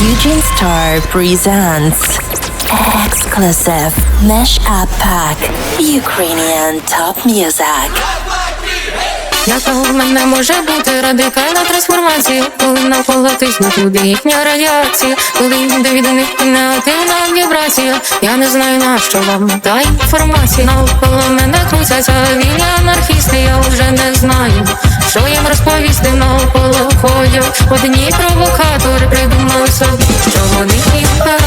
Eugene Star presents exclusive Mesh-Up Pack Ukrainian Top Music. Яка в мене може бути радикальна трансформація, коли навколо тисне туди їхня радіація, коли йде від них негативна вібрація. Я не знаю на що вам та інформація. Навколо мене крутяться вільні анархісти, я вже не знаю, що їм розповісти навколо ходять. Одні провокатори придумали собі, що вони. Так,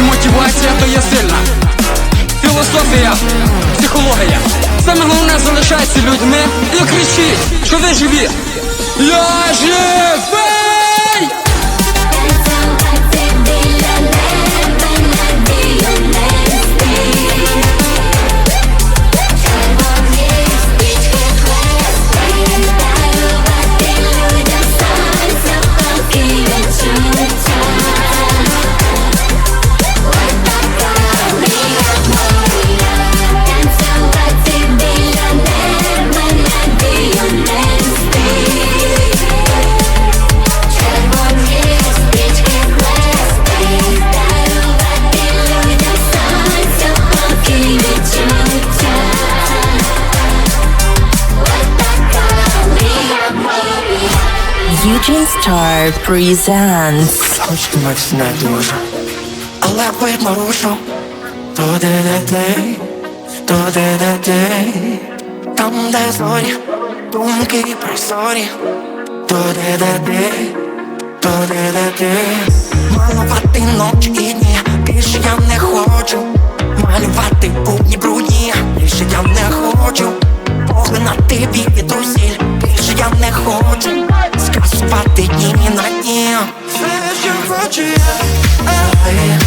і мотивація то є сильна. Філософія, психологія. Саме головне залишайтеся людьми і кричіть, що ви живі. Я живий! Star presents. Хоч мать не дуже, але видно рушу Туди, де ти, туди, де ти. Там, де зорі, думки прозорі Туди, де ти, туди, де ти. Малувати ночі і дні, більше я не хочу. Малювати будні брудні, більше я не хочу. Поглинати від усіль, більше я не хочу Скасувати дні на дні Все, що хочу я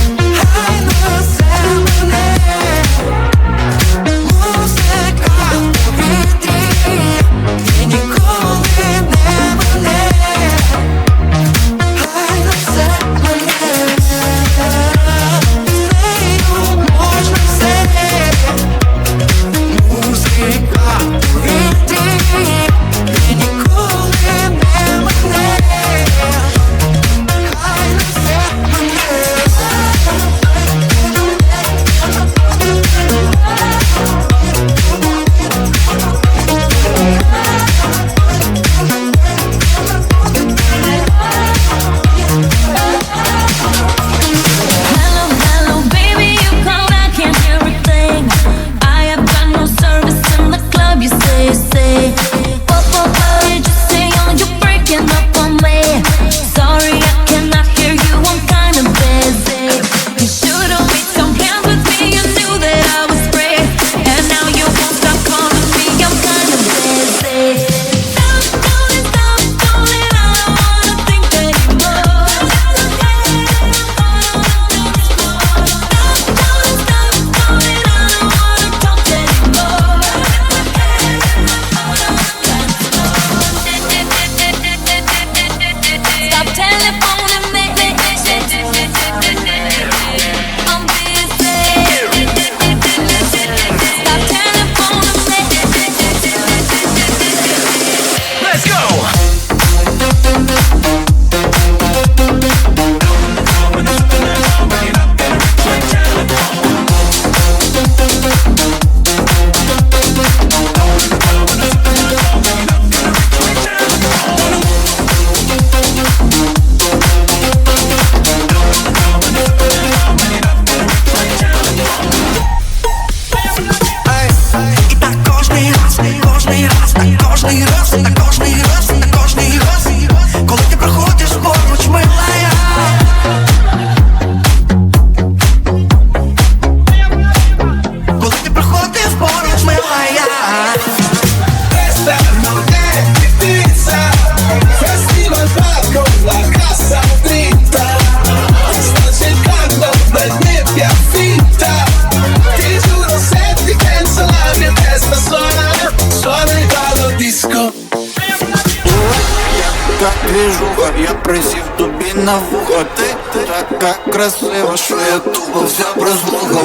Яка движуха, я присів тобі на вухо. Ти така красива, що я тупо вся прослуха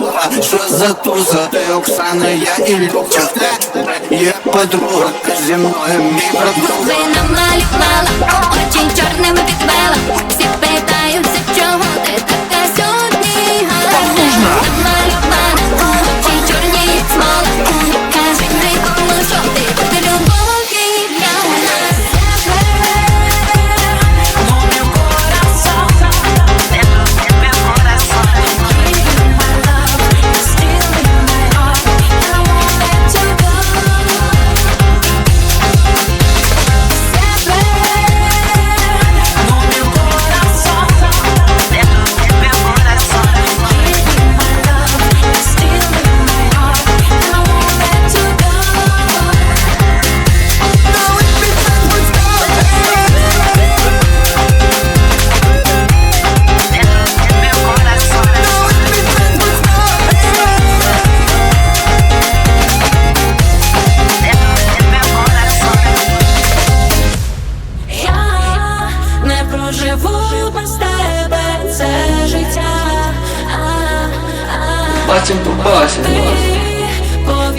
Уа, що за туза, ти Оксана, я і Люка, тебе є подруга, ти зі мною мій братуха Ви намалювала, очі чорними підвела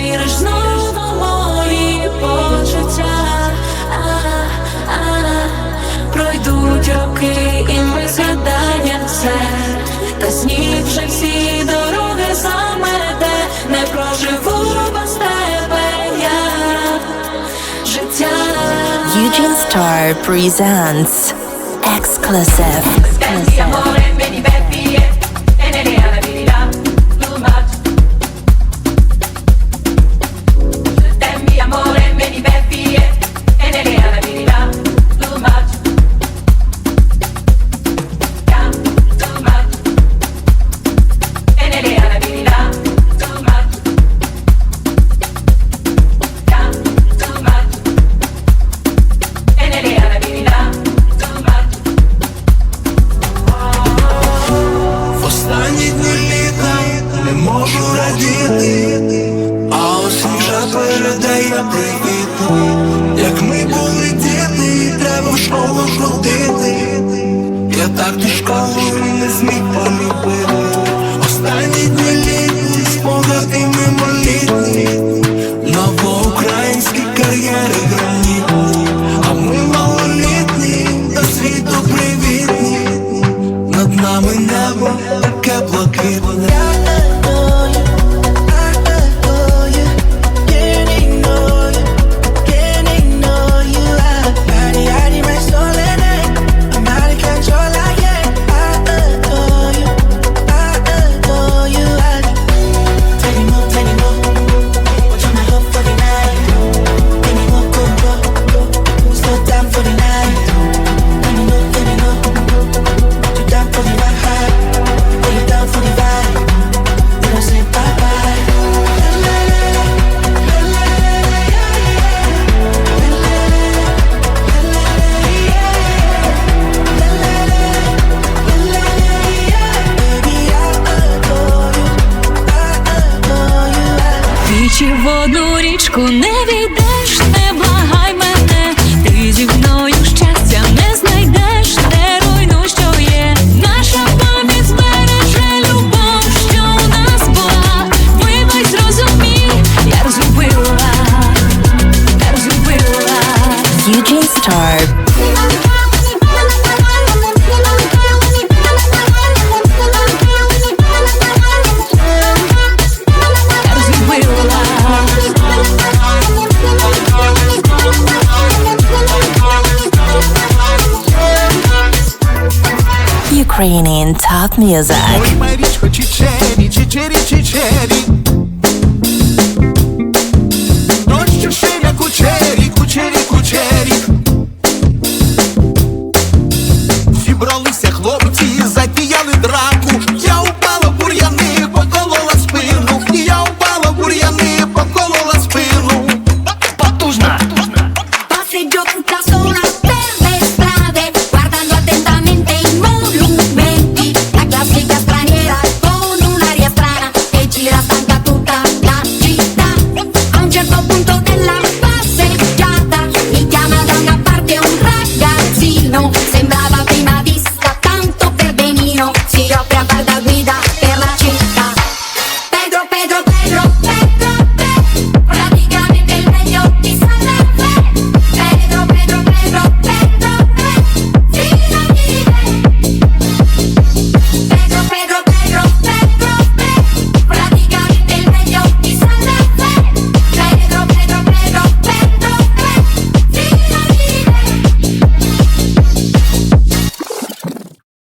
повіриш знову мої почуття. А, а, пройдуть роки, і ми згадаємо все. Та сніг вже всі дороги замете, не проживу без тебе я життя. Eugene Star presents exclusive. exclusive. Передає привіт. Як ми були діти, треба в школу ходити. Я так до школи не зміг полюбити. Останні дні літні, спогади мимолітні, новоукраїнські кар'єри гранітні, а ми малолітні, до світу привітні. Над нами небо таке блакитне. одну річку не війдеш, Ukrainian top music.